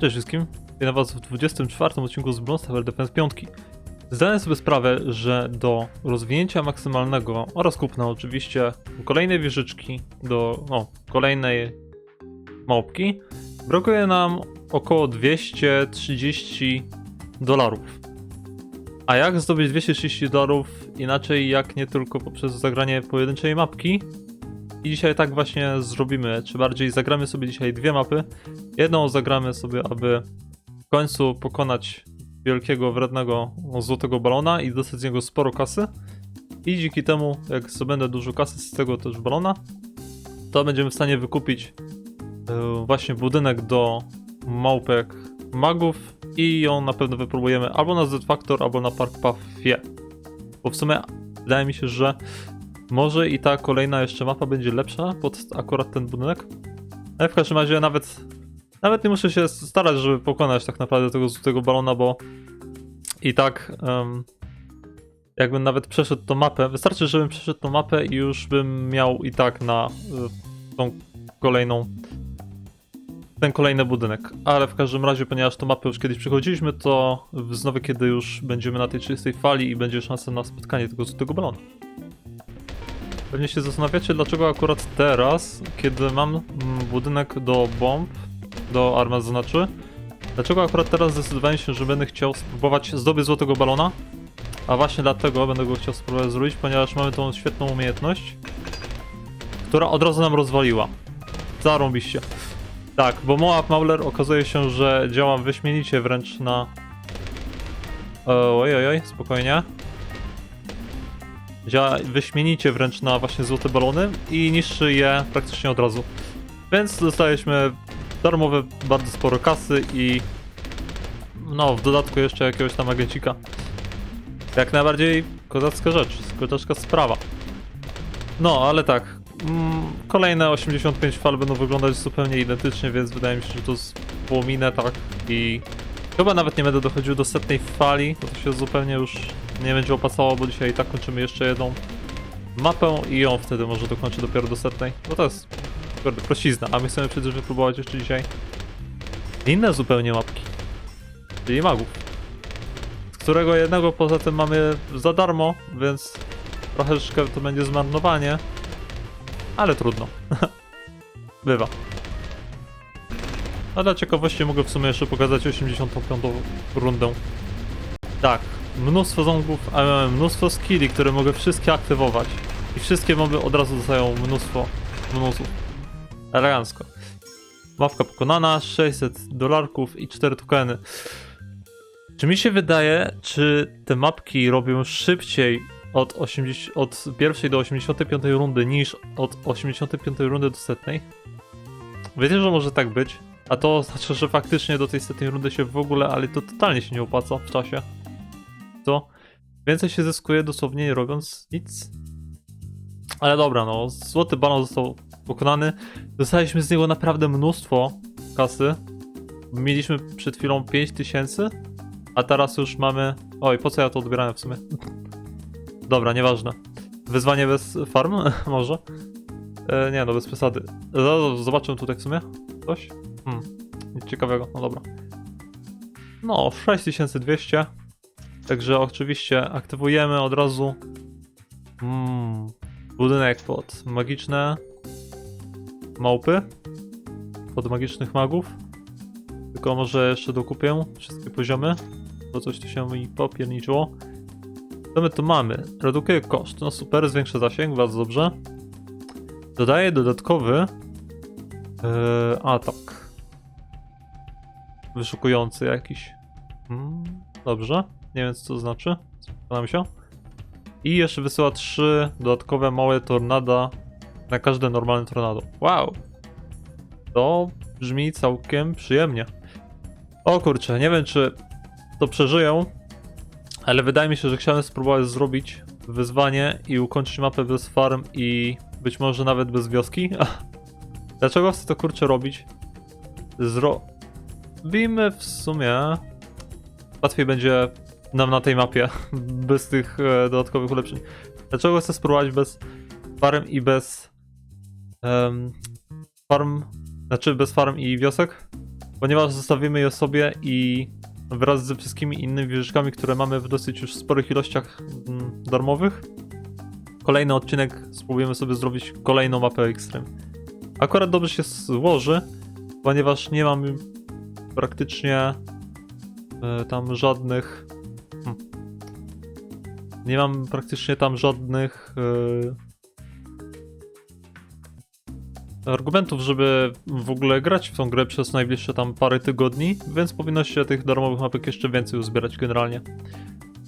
Cześć wszystkim. Witam was w 24 odcinku z Tower Defense 5. Zdaję sobie sprawę, że do rozwinięcia maksymalnego oraz kupna oczywiście kolejnej wieżyczki, do no, kolejnej małpki, brakuje nam około 230 dolarów. A jak zdobyć 230 dolarów inaczej jak nie tylko poprzez zagranie pojedynczej mapki? I dzisiaj tak właśnie zrobimy, czy bardziej zagramy sobie dzisiaj dwie mapy. Jedną zagramy sobie, aby w końcu pokonać wielkiego, wrednego, złotego balona i dostać z niego sporo kasy. I dzięki temu, jak zdobędę dużo kasy z tego też balona, to będziemy w stanie wykupić e, właśnie budynek do małpek magów i ją na pewno wypróbujemy albo na Z-Factor, albo na Park Pathie. Bo w sumie wydaje mi się, że może i ta kolejna jeszcze mapa będzie lepsza pod akurat ten budynek. Ale w każdym razie nawet, nawet nie muszę się starać, żeby pokonać tak naprawdę tego złotego balona, bo i tak em, jakbym nawet przeszedł tą mapę, wystarczy, żebym przeszedł tą mapę i już bym miał i tak na y, tą kolejną ten kolejny budynek. Ale w każdym razie, ponieważ tą mapę już kiedyś przechodziliśmy, to znowu kiedy już będziemy na tej 30 fali i będzie szansa na spotkanie tego złotego balona. Pewnie się zastanawiacie, dlaczego akurat teraz, kiedy mam mm, budynek do bomb, do armazynaczy, dlaczego akurat teraz zdecydowałem się, że będę chciał spróbować zdobyć złotego balona? A właśnie dlatego będę go chciał spróbować zrobić, ponieważ mamy tą świetną umiejętność, która od razu nam rozwaliła. Zarąbiście. Tak, bo Moab Mauler okazuje się, że działa wyśmienicie wręcz na... Oj, oj, oj, spokojnie. Działa wyśmienicie wręcz na właśnie złote balony i niszczy je praktycznie od razu. Więc dostaliśmy darmowe bardzo sporo kasy i no w dodatku jeszcze jakiegoś tam agencika. Jak najbardziej kozacka rzecz, kozacka sprawa. No, ale tak, mm, kolejne 85 fal będą wyglądać zupełnie identycznie, więc wydaje mi się, że to wspominę tak i chyba nawet nie będę dochodził do setnej fali, bo to się zupełnie już nie będzie opłacało, bo dzisiaj i tak kończymy jeszcze jedną mapę i ją wtedy może dokończę dopiero do setnej, bo to jest kurde, prościzna, a my chcemy przecież wypróbować jeszcze dzisiaj inne zupełnie mapki, czyli magów, z którego jednego poza tym mamy za darmo, więc troszeczkę to będzie zmarnowanie, ale trudno. Bywa. A dla ciekawości mogę w sumie jeszcze pokazać 85 rundę. Tak, mnóstwo mamy mnóstwo skilli, które mogę wszystkie aktywować. I wszystkie moby od razu dostają mnóstwo bonusów. Elegancko. Mapka pokonana, 600 dolarków i 4 tokeny. Czy mi się wydaje, czy te mapki robią szybciej od, 80, od pierwszej do 85 rundy niż od 85 rundy do setnej? Wiecie, że może tak być. A to znaczy, że faktycznie do tej setnej rundy się w ogóle, ale to totalnie się nie opłaca w czasie. To więcej się zyskuje dosłownie nie robiąc nic. Ale dobra, no, złoty balon został pokonany. Dostaliśmy z niego naprawdę mnóstwo kasy. Mieliśmy przed chwilą 5000, a teraz już mamy... Oj, po co ja to odbierałem w sumie? Dobra, nieważne. Wyzwanie bez farm? Może? E, nie, no bez przesady. Zaraz Zobaczymy tutaj w sumie coś. Hmm, nic ciekawego, no dobra. No, 6200. Także oczywiście aktywujemy od razu mm, budynek pod magiczne małpy. Pod magicznych magów. Tylko może jeszcze dokupię wszystkie poziomy, bo coś tu się mi popierniczyło. Co my tu mamy? Redukuje koszt, no super, zwiększa zasięg, bardzo dobrze. Dodaje dodatkowy yy, atak. Wyszukujący jakiś. Hmm, dobrze, nie wiem co to znaczy. Spodziewam się. I jeszcze wysyła trzy dodatkowe małe tornada na każde normalne tornado. Wow! To brzmi całkiem przyjemnie. O kurczę, nie wiem czy to przeżyję, ale wydaje mi się, że chciałem spróbować zrobić wyzwanie i ukończyć mapę bez farm i być może nawet bez wioski. Dlaczego chcę to kurczę robić? Zrobimy w sumie. Łatwiej będzie nam na tej mapie bez tych e, dodatkowych ulepszeń. Dlaczego chcę spróbować bez farm i bez em, farm, znaczy bez farm i wiosek? ponieważ zostawimy je sobie i wraz ze wszystkimi innymi wieżyczkami, które mamy w dosyć już sporych ilościach mm, darmowych, kolejny odcinek spróbujemy sobie zrobić kolejną mapę Extreme. Akurat dobrze się złoży, ponieważ nie mam praktycznie e, tam żadnych. Nie mam praktycznie tam żadnych e, argumentów, żeby w ogóle grać w tą grę przez najbliższe tam parę tygodni, więc powinno się tych darmowych mapek jeszcze więcej uzbierać generalnie.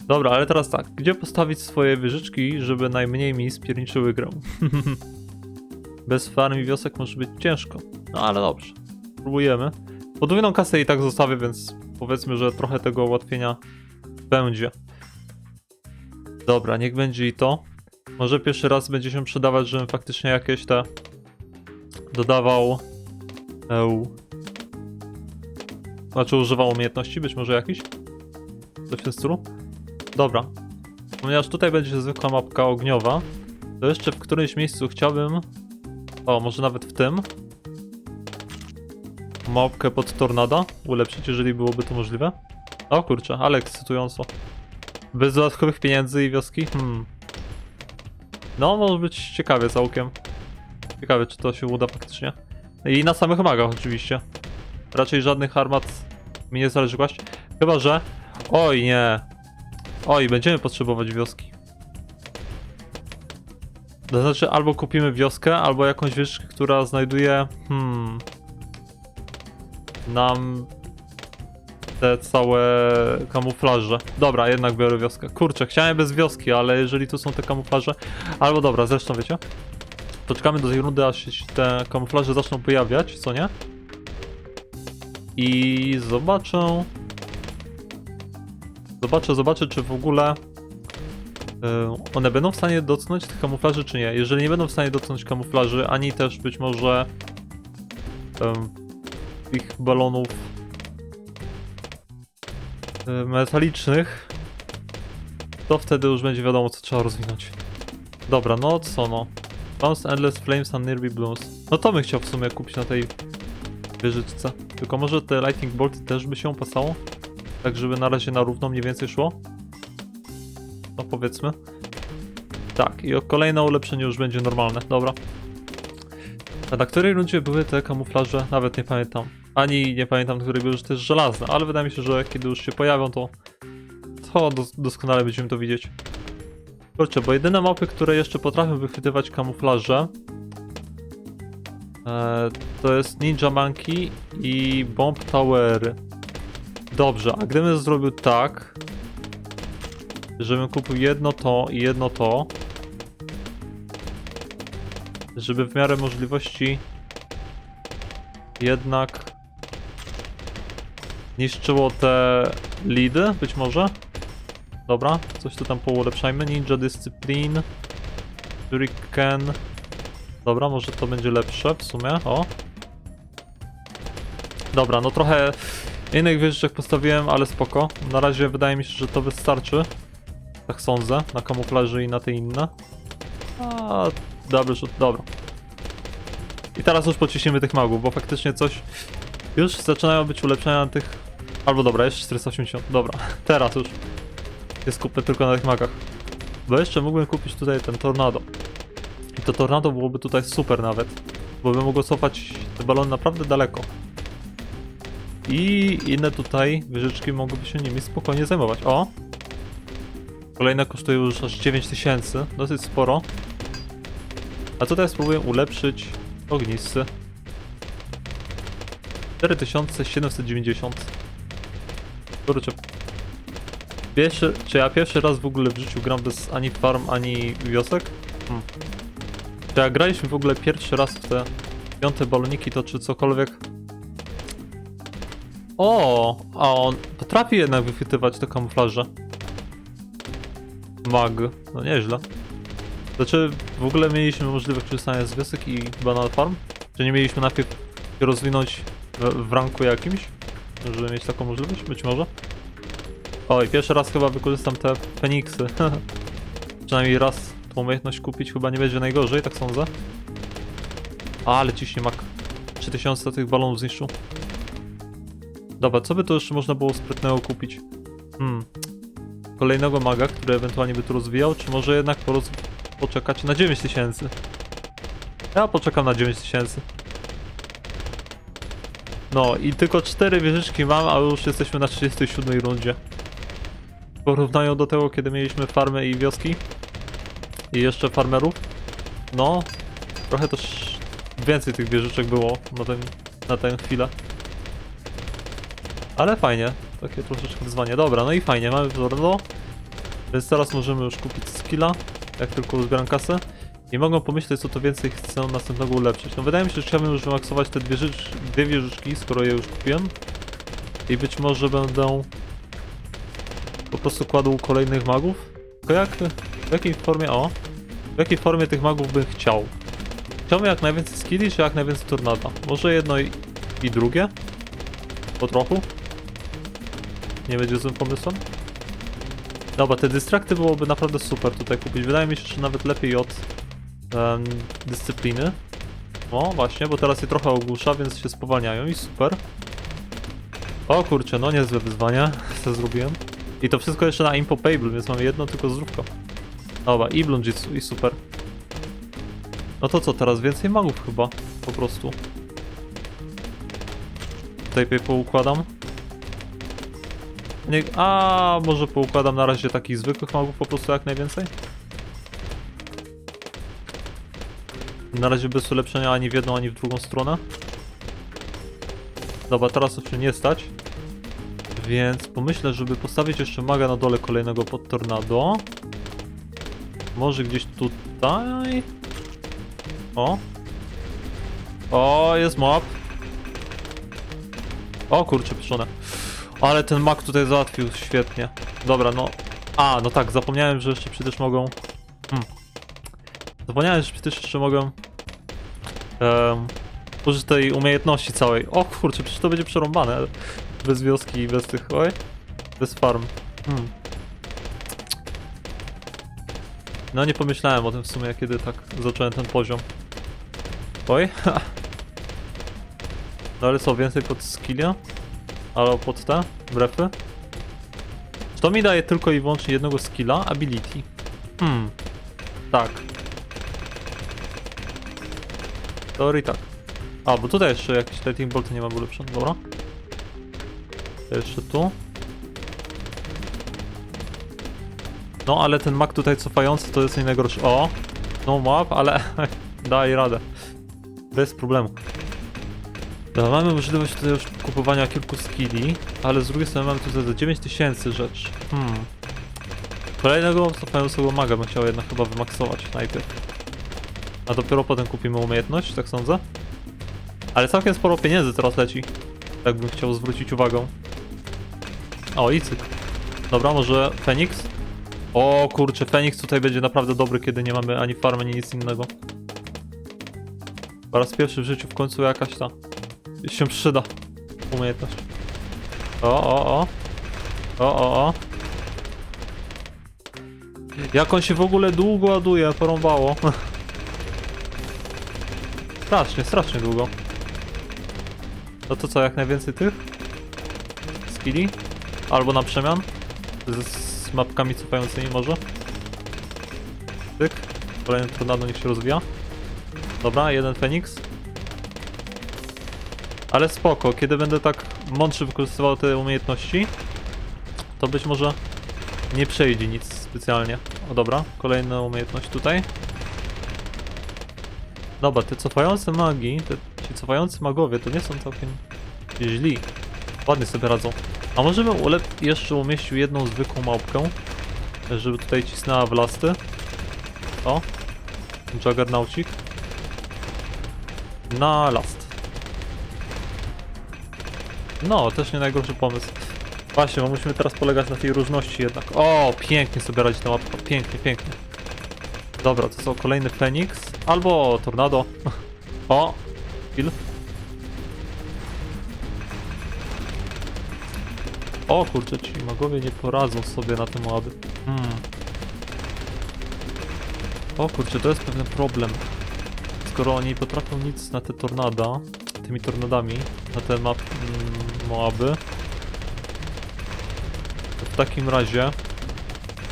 Dobra, ale teraz tak, gdzie postawić swoje wieżyczki, żeby najmniej mi spierniczyły grę? Bez farm i wiosek może być ciężko, no ale dobrze, próbujemy. Podwójną kasę i tak zostawię, więc powiedzmy, że trochę tego ułatwienia będzie. Dobra, niech będzie i to. Może pierwszy raz będzie się przydawać, żebym faktycznie jakieś te dodawał. Eł. Znaczy używał umiejętności, być może jakiś? Coś w tym stylu? Dobra. Ponieważ tutaj będzie zwykła mapka ogniowa, to jeszcze w którymś miejscu chciałbym. O, może nawet w tym. Mapkę pod tornada ulepszyć, jeżeli byłoby to możliwe. O kurczę, ale ekscytująco. Bez dodatkowych pieniędzy i wioski? Hmm. No, może być ciekawie całkiem. Ciekawe, czy to się uda faktycznie. I na samych magach oczywiście. Raczej żadnych armat mi nie zależy właśnie. Chyba, że... Oj, nie. Oj, będziemy potrzebować wioski. To znaczy, albo kupimy wioskę, albo jakąś wieżyczkę, która znajduje... Hmm... Nam... Te całe kamuflaże. Dobra, jednak biorę wioskę. Kurczę, chciałem bez wioski, ale jeżeli tu są te kamuflaże... Albo dobra, zresztą wiecie? Poczekamy do tej rundy, aż się te kamuflaże zaczną pojawiać, co nie? I zobaczę... Zobaczę, zobaczę, czy w ogóle y, one będą w stanie dotknąć tych kamuflaży, czy nie. Jeżeli nie będą w stanie dotknąć kamuflaży, ani też być może em, ich balonów metalicznych, to wtedy już będzie wiadomo, co trzeba rozwinąć. Dobra, no co no. Bounce Endless Flames and Nearby Blooms. No to bym chciał w sumie kupić na tej wieżyczce. Tylko może te Lightning Bolty też by się opasało? Tak, żeby na razie na równo mniej więcej szło? No powiedzmy. Tak, i o kolejne ulepszenie już będzie normalne, dobra. A na której rundzie były te kamuflaże? Nawet nie pamiętam. Ani nie pamiętam, której były już też żelazne, ale wydaje mi się, że kiedy już się pojawią, to, to dos doskonale będziemy to widzieć. Kurczę, bo jedyne mapy, które jeszcze potrafią wychwytywać kamuflaże e, to jest Ninja Monkey i Bomb Tower. Dobrze, a gdybym zrobił tak, żebym kupił jedno to i jedno to, żeby w miarę możliwości jednak niszczyło te lidy, być może? Dobra, coś tu tam poulepszajmy. Ninja Discipline. Shuriken. Dobra, może to będzie lepsze w sumie. O. Dobra, no trochę innych wieżyczek postawiłem, ale spoko. Na razie wydaje mi się, że to wystarczy. Tak sądzę, na kamuflaży i na te inne. A, dobry rzut, dobra. I teraz już pociśniemy tych magów, bo faktycznie coś... Już zaczynają być ulepszenia na tych... Albo dobra, jeszcze 480, dobra. Teraz już się skupmy tylko na tych magach. Bo jeszcze mógłbym kupić tutaj ten tornado. I to tornado byłoby tutaj super nawet. Bo bym mógł cofać te balony naprawdę daleko. I inne tutaj wieżyczki mogłyby się nimi spokojnie zajmować. O! Kolejne kosztuje już aż 9000, dosyć sporo. A tutaj spróbuję ulepszyć ognisty. 4790. Kurczę, Pierwszy, czy ja pierwszy raz w ogóle w życiu gram bez ani farm, ani wiosek? Hmm. Czy jak graliśmy w ogóle pierwszy raz w te piąte baloniki, to czy cokolwiek... O, a on potrafi jednak wychwytywać te kamuflaże. Mag, no nieźle. Znaczy, w ogóle mieliśmy możliwość korzystania z wiosek i banana farm? Czy nie mieliśmy najpierw rozwinąć w, w ranku jakimś? Żeby mieć taką możliwość? Być może. Oj, pierwszy raz chyba wykorzystam te Feniksy. Przynajmniej raz tą umiejętność kupić chyba nie będzie najgorzej, tak sądzę. A, ale ciśnie mak. 3000 tych balonów zniszczył. Dobra, co by tu jeszcze można było sprytnego kupić? Hmm. Kolejnego maga, który ewentualnie by tu rozwijał, czy może jednak po roz... poczekać na 9000? Ja poczekam na 9000. No i tylko 4 wieżyczki mam, a już jesteśmy na 37 rundzie. W porównaniu do tego, kiedy mieliśmy farmy i wioski i jeszcze farmerów, no trochę też więcej tych wieżyczek było na, ten, na tę chwilę. Ale fajnie, takie troszeczkę wyzwanie. Dobra, no i fajnie, mamy Zorlo, więc teraz możemy już kupić skilla, jak tylko uzbieram kasę. I mogą pomyśleć, co to więcej chcę następnego ulepszyć. No wydaje mi się, że chciałbym już wymaksować te dwie, życz, dwie wieżyczki, skoro je już kupiłem. I być może będę po prostu kładł kolejnych magów. Tylko jak, w jakiej formie, o, w jakiej formie tych magów bym chciał. Chciałbym jak najwięcej skilli, czy jak najwięcej tornada? Może jedno i, i drugie? Po trochu? Nie będzie złym pomysłem? Dobra, te dystrakty byłoby naprawdę super tutaj kupić. Wydaje mi się, że nawet lepiej od em, dyscypliny. O, właśnie, bo teraz je trochę ogłusza, więc się spowalniają i super. O kurczę, no niezłe wyzwania, co zrobiłem. I to wszystko jeszcze na Impopable, więc mamy jedno tylko zdrówko. Dobra, i Blunjitsu, i super. No to co, teraz więcej magów chyba, po prostu. Tutaj poukładam. Nie, a może poukładam na razie takich zwykłych magów po prostu jak najwięcej? Na razie bez ulepszenia ani w jedną, ani w drugą stronę. Dobra, teraz jeszcze nie stać. Więc pomyślę, żeby postawić jeszcze maga na dole kolejnego pod tornado. Może gdzieś tutaj. O. O, jest mob. O kurczę, pieczone. Ale ten mag tutaj załatwił świetnie. Dobra, no. A, no tak, zapomniałem, że jeszcze przecież mogą. Hmm. Zapomniałem, że przecież jeszcze mogą. Um, użyć tej umiejętności całej. O kurczę, przecież to będzie przerąbane. Bez wioski i bez tych. Oj. Bez farm. Hmm. No nie pomyślałem o tym w sumie, kiedy tak zacząłem ten poziom. Oj. no ale co, więcej pod skilla? Ale pod te brefy? To mi daje tylko i wyłącznie jednego skilla, ability. Hmm. Tak. Teorii tak. A, bo tutaj jeszcze jakiś lightning bolt nie ma ulepszony, dobra. Jeszcze tu. No, ale ten mak tutaj cofający to jest nie najgorszy. O! No map, ale daj radę. Bez problemu. Mamy możliwość tutaj już kupowania kilku skilli, ale z drugiej strony mamy tutaj za 9000 rzecz. Hmm. Kolejnego cofającego maga bym chciał jednak chyba wymaksować najpierw. A dopiero potem kupimy umiejętność, tak sądzę. Ale całkiem sporo pieniędzy teraz leci. Tak bym chciał zwrócić uwagę. O, i. Dobra, może Fenix? O kurczę, Fenix tutaj będzie naprawdę dobry, kiedy nie mamy ani farmy, ani nic innego. Po raz pierwszy w życiu w końcu jakaś ta się przyda umiejętność. O, o, o. O, o, o. Jak on się w ogóle długo ładuje, porąbało. strasznie, strasznie długo. No to co, jak najwięcej tych? Skilli? Albo na przemian? Z, z mapkami cofającymi może? Tyk. Kolejny tornado niech się rozwija. Dobra, jeden Feniks. Ale spoko, kiedy będę tak mądrze wykorzystywał te umiejętności, to być może nie przejdzie nic specjalnie. O dobra, kolejna umiejętność tutaj. Dobra, te cofające magi, te, ci cofający magowie to nie są całkiem źli. Ładnie sobie radzą. A może bym ulep jeszcze umieścił jedną zwykłą małpkę, żeby tutaj cisnęła w lasty. O, Juggernaucik. Na last. No, też nie najgorszy pomysł. Właśnie, bo musimy teraz polegać na tej różności jednak. O, pięknie sobie radzi ta mapka. Pięknie, pięknie. Dobra, to co, kolejny Fenix? Albo Tornado. O, kill. O kurczę, ci magowie nie poradzą sobie na tym łaby. Hmm. O kurczę, to jest pewien problem. Skoro oni potrafią nic na te tornada, tymi tornadami, na te mm, Moaby. To w takim razie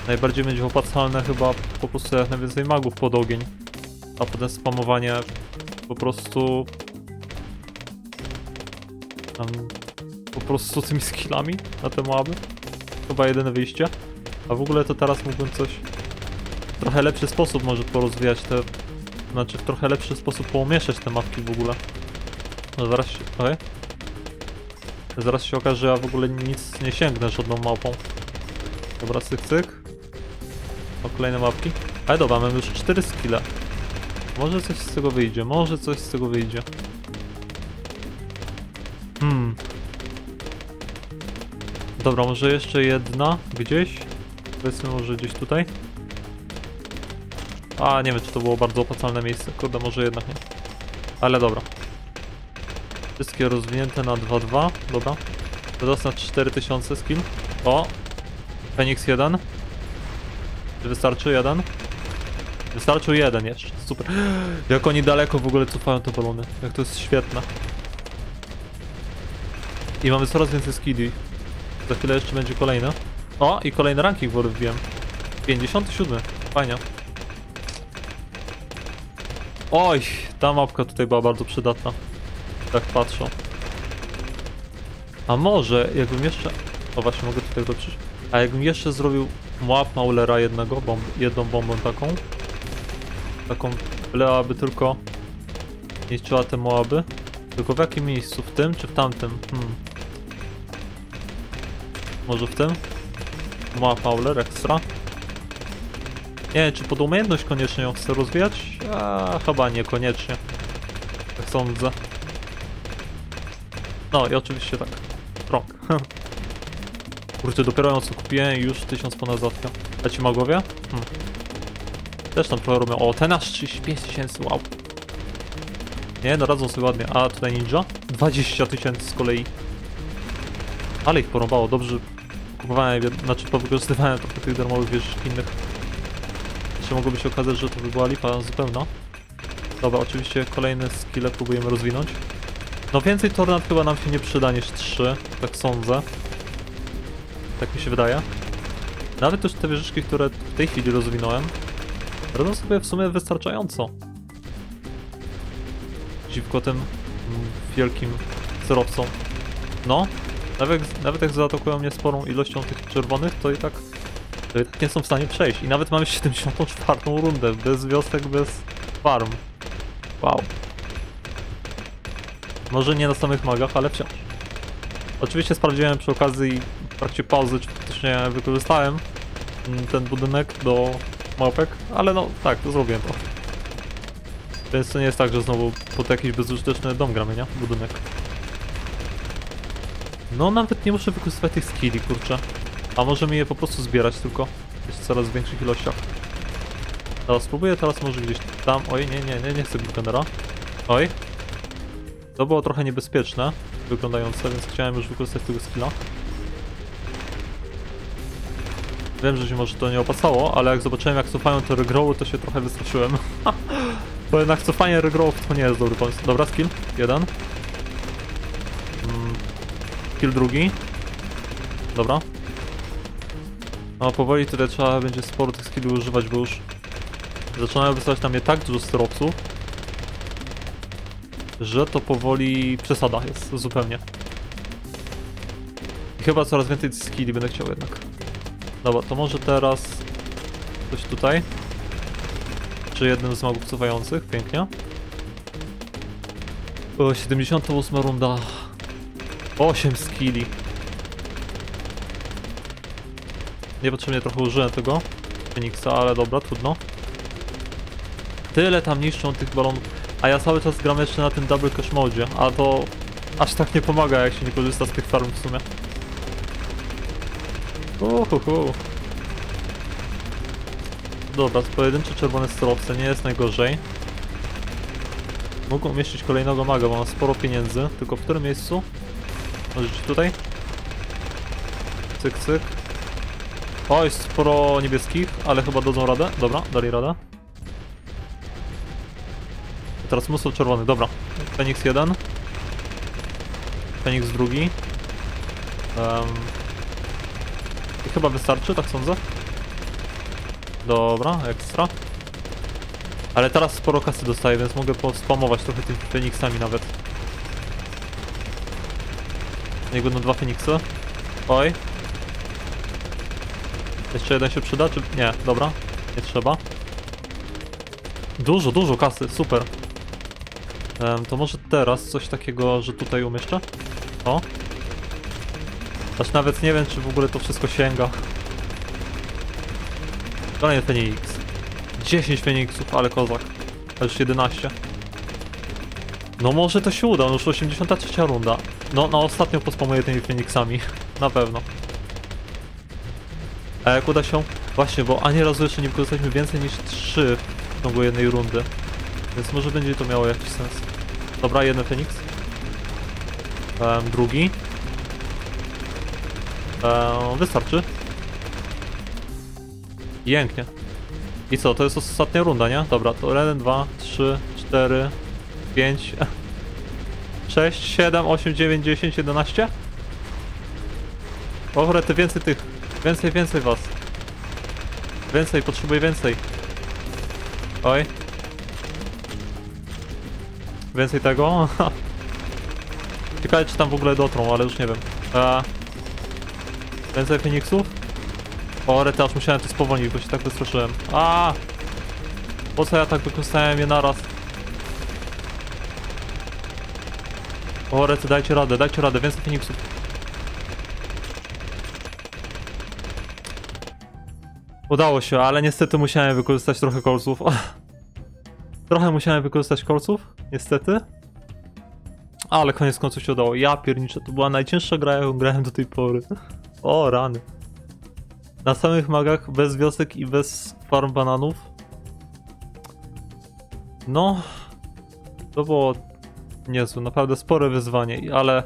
najbardziej będzie opłacalne chyba po prostu jak najwięcej magów pod ogień. A potem spamowanie po prostu... Tam, po prostu tymi skillami na te Moaby. Chyba jedyne wyjście. A w ogóle to teraz mógłbym coś... W trochę lepszy sposób może porozwijać te... Znaczy w trochę lepszy sposób poumieszać te mapki w ogóle. No zaraz się... Okej. Zaraz się okaże, że ja w ogóle nic nie sięgnę żadną mapą. Dobra, cyk, cyk. O, kolejne mapki. Ale dobra, mamy już 4 skille. Może coś z tego wyjdzie, może coś z tego wyjdzie. Hmm. Dobra, może jeszcze jedna gdzieś. Powiedzmy może gdzieś tutaj. A, nie wiem czy to było bardzo opłacalne miejsce. Kurde, może jednak nie. Ale dobra. Wszystkie rozwinięte na 2-2. Dobra. Teraz na 4000 skill. O! Phoenix 1. Czy wystarczy jeden? Wystarczył jeden jeszcze. Super. Jak oni daleko w ogóle cofają te balony. Jak to jest świetne. I mamy coraz więcej skilli. Za chwilę jeszcze będzie kolejne. O, i kolejny ranking w wbiłem. 57. Fajnie. Oj, ta mapka tutaj była bardzo przydatna. Tak patrzę. A może jakbym jeszcze... O właśnie, mogę tutaj dotrzeć. A jakbym jeszcze zrobił Moab Maulera jednego, bomb, jedną bombą taką. Taką, byle tylko niszczyła te Moaby. Tylko w jakim miejscu? W tym czy w tamtym? Hmm. Może w tym? Moab Mauler ekstra. Nie wiem, czy pod umiejętność koniecznie ją chcę rozwijać? A, chyba niekoniecznie. Tak sądzę. No i oczywiście tak. Strong. Kurczę, dopiero ją co kupiłem i już 1000 ponad zatka. A ci magowie? Hmm. Też tam trochę robią. O, ten aż 35 tysięcy, wow. Nie, no radzą sobie ładnie. A tutaj ninja? 20 tysięcy z kolei. Ale ich porąbało, dobrze kupowałem, znaczy powykorzystywałem trochę tych darmowych wieżyczek innych. Jeszcze mogłoby się okazać, że to by była lipa zupełna. Dobra, oczywiście kolejne skille próbujemy rozwinąć. No więcej tornad chyba nam się nie przyda niż 3, tak sądzę. Tak mi się wydaje. Nawet też te wieżyczki, które w tej chwili rozwinąłem, robią sobie w sumie wystarczająco. Dziwko tym mm, wielkim surowcom. No, nawet, nawet jak zaatakują mnie sporą ilością tych czerwonych, to i tak to i tak nie są w stanie przejść. I nawet mamy 74 rundę, bez wiosek, bez farm. Wow. Może nie na samych magach, ale wciąż. Oczywiście sprawdziłem przy okazji w trakcie pauzy, czy faktycznie wykorzystałem mm, ten budynek do małpek, ale no tak, to zrobiłem to. Więc to nie jest tak, że znowu pod jakiś bezużyteczny dom gramy, nie? Budynek. No nawet nie muszę wykorzystywać tych skilli, kurczę. A możemy je po prostu zbierać tylko w coraz większych ilościach. Teraz spróbuję teraz może gdzieś tam. Oj, nie, nie, nie, nie chcę Glutenera. Oj. To było trochę niebezpieczne, wyglądające, więc chciałem już wykorzystać tego skilla. Wiem, że się może to nie opasało, ale jak zobaczyłem jak cofają te regroły, to się trochę wystraszyłem. Bo jednak cofanie regrowów to nie jest dobry pomysł. Dobra, skill. Jeden. Mm, Skill drugi. Dobra. No powoli tutaj trzeba będzie sporo tych skilli używać, bo już zaczynają wystawać na mnie tak dużo sterowców, że to powoli przesada jest zupełnie. I chyba coraz więcej skilli będę chciał jednak. Dobra, to może teraz coś tutaj. Czy jednym z magów cofających, pięknie. O, 78 runda. 8 skilli. Niepotrzebnie trochę użyłem tego Phoenixa, ale dobra, trudno. Tyle tam niszczą tych balonów. A ja cały czas gram jeszcze na tym double cash modzie, a to aż tak nie pomaga, jak się nie korzysta z tych farm w sumie. Uhuhu. Dobra, pojedyncze czerwone sterowce nie jest najgorzej. Mógł umieścić kolejnego maga, bo mam sporo pieniędzy. Tylko w którym miejscu? Może gdzieś tutaj? Cyk, cyk. Oj, sporo niebieskich, ale chyba dadzą radę. Dobra, dali radę. Teraz mnóstwo czerwonych, dobra. Fenix jeden. Fenix drugi. I chyba wystarczy, tak sądzę. Dobra, ekstra. Ale teraz sporo kasy dostaję, więc mogę pospamować trochę tymi Feniksami nawet. Niech będą dwa Feniksy. Oj. Jeszcze jeden się przyda, czy... Nie, dobra. Nie trzeba. Dużo, dużo kasy, super. Em, to może teraz coś takiego, że tutaj umieszczę? O. Aż nawet nie wiem, czy w ogóle to wszystko sięga. Kolejny Feniks. 10 Feniksów, ale kozak. A już 11. No może to się uda, no już 83 runda. No, na ostatnią pospamuję tymi Feniksami. Na pewno. A jak uda się? Właśnie, bo ani razu jeszcze nie wykorzystaliśmy więcej niż 3 w ciągu jednej rundy. Więc może będzie to miało jakiś sens. Dobra, jeden Feniks. Em, drugi. Em, wystarczy. Pięknie. I co, to jest ostatnia runda, nie? Dobra, to 1, 2, 3, 4, 5, 6, 7, 8, 9, 10, 11? O, ty więcej tych. Więcej, więcej was. Więcej, potrzebuję więcej. Oj. Więcej tego? Ciekawe, czy tam w ogóle dotrą, ale już nie wiem. Więcej Feniksów? O, rety, aż musiałem to spowolnić, bo się tak wystraszyłem. A! Po co ja tak wykorzystałem je naraz? O, rety, dajcie radę, dajcie radę, więcej Feniksów. Udało się, ale niestety musiałem wykorzystać trochę kolców. Trochę musiałem wykorzystać kolców, niestety. Ale koniec końców się udało. Ja pierniczę, to była najcięższa gra, jaką grałem do tej pory. O, rany. Na samych magach, bez wiosek i bez farm bananów. No, to było niezłe, naprawdę spore wyzwanie, ale...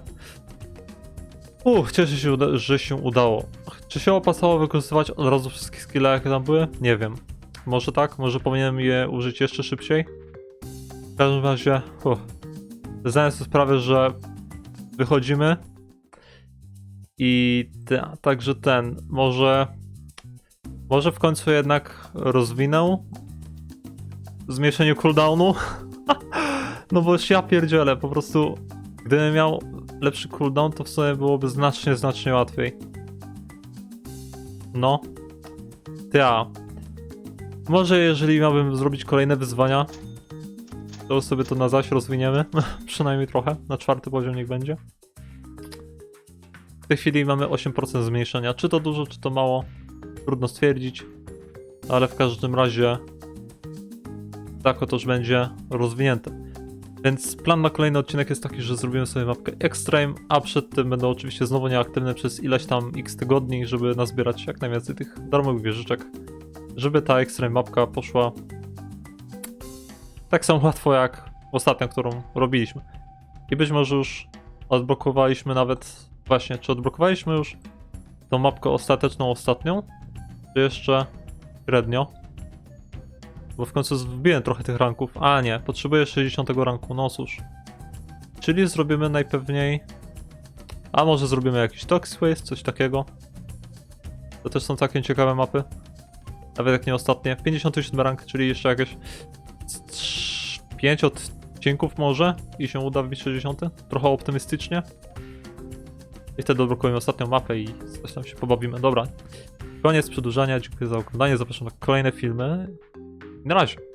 Uch, cieszę się, że się udało. Czy się opasało wykorzystywać od razu wszystkie skille, jakie tam były? Nie wiem. Może tak, może powinienem je użyć jeszcze szybciej? Każdym razie, uff. zdałem sobie sprawę, że wychodzimy i te, także ten, może może w końcu jednak rozwinę zmniejszenie cooldownu? no bo ja pierdzielę, po prostu gdybym miał lepszy cooldown, to w sumie byłoby znacznie, znacznie łatwiej. No. Ja. Może jeżeli miałbym zrobić kolejne wyzwania, to sobie to na zaś rozwiniemy. Przynajmniej trochę. Na czwarty poziom niech będzie. W tej chwili mamy 8% zmniejszenia. Czy to dużo, czy to mało? Trudno stwierdzić. Ale w każdym razie tak oto już będzie rozwinięte. Więc plan na kolejny odcinek jest taki, że zrobimy sobie mapkę Extreme, a przed tym będą oczywiście znowu nieaktywne przez ileś tam x tygodni, żeby nazbierać jak najwięcej tych darmowych wieżyczek, żeby ta Extreme mapka poszła tak samo łatwo jak ostatnia, którą robiliśmy. I być może już odblokowaliśmy nawet, właśnie, czy odblokowaliśmy już tą mapkę ostateczną, ostatnią, czy jeszcze średnio? Bo w końcu wbiłem trochę tych ranków. A nie, potrzebuję 60 ranku, no cóż. Czyli zrobimy najpewniej... A może zrobimy jakiś Toxic Waste, coś takiego. To też są całkiem ciekawe mapy. Nawet jak nie ostatnie. 57 rank, czyli jeszcze jakieś 5 odcinków może i się uda wbić 60. Trochę optymistycznie. I wtedy odblokujemy ostatnią mapę i coś tam się pobawimy. Dobra. Koniec przedłużania, dziękuję za oglądanie, zapraszam na kolejne filmy. Na razie.